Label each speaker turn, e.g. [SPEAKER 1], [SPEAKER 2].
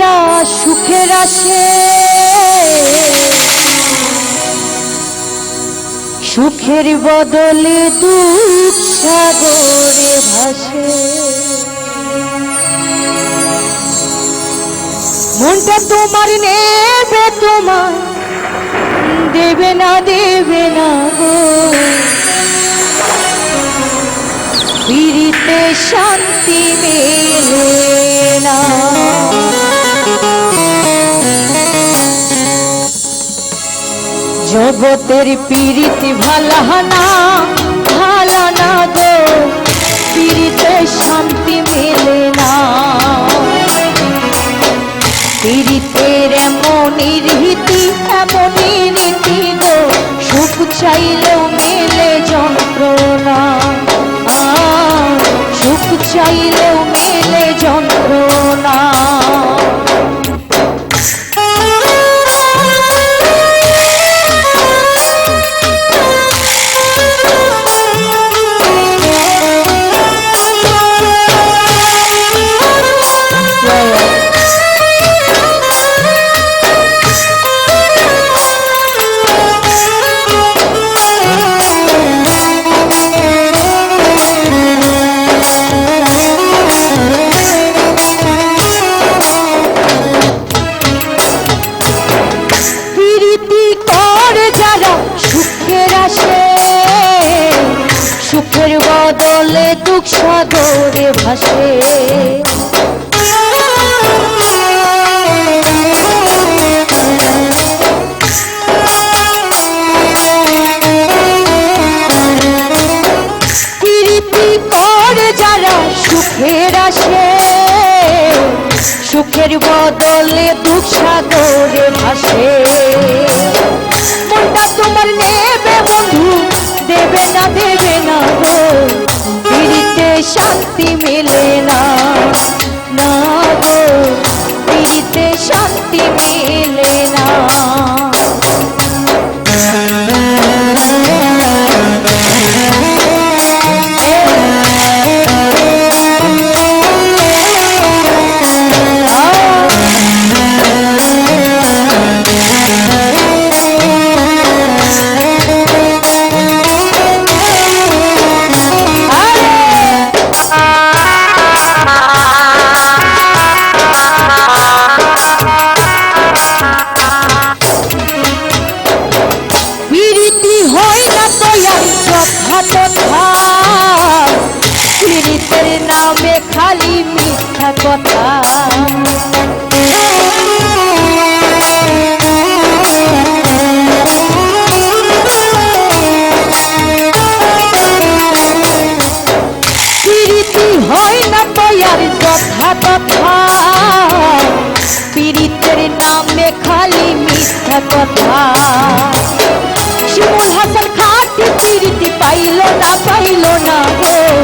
[SPEAKER 1] যারা সুখের আসে। সুখের বদলে দুঃখ সাগরে ভাসে। মনটা তোমার নেবে তোমার দেবে না দেবে না গো। শান্তি মেলে। জগতের পিড়িতি ভালহানা ভালা না গো। পীড়িতে শান্তি মেলে না। পীড়িতের এমনই রীতি এমনই রীতি গো। সুখ চাইলেও মেলে যন্ত্রণা। কর যারা সুখের আসে। সুখের বদলে দুঃখ সাগরে ভাসে। সুখের আসে। সুখের বদলে দুঃখ সাগরে ভাসে। শান্তি মেলে নামে খালি মিথ্যা কথা। পিরিতি হয় না তৈয়ার যথা তথা। পিরিতের নামে খালি মিথ্যা কথা। শিমুল হাসান খাটি পিরিতি পাইল না পাইল না গো।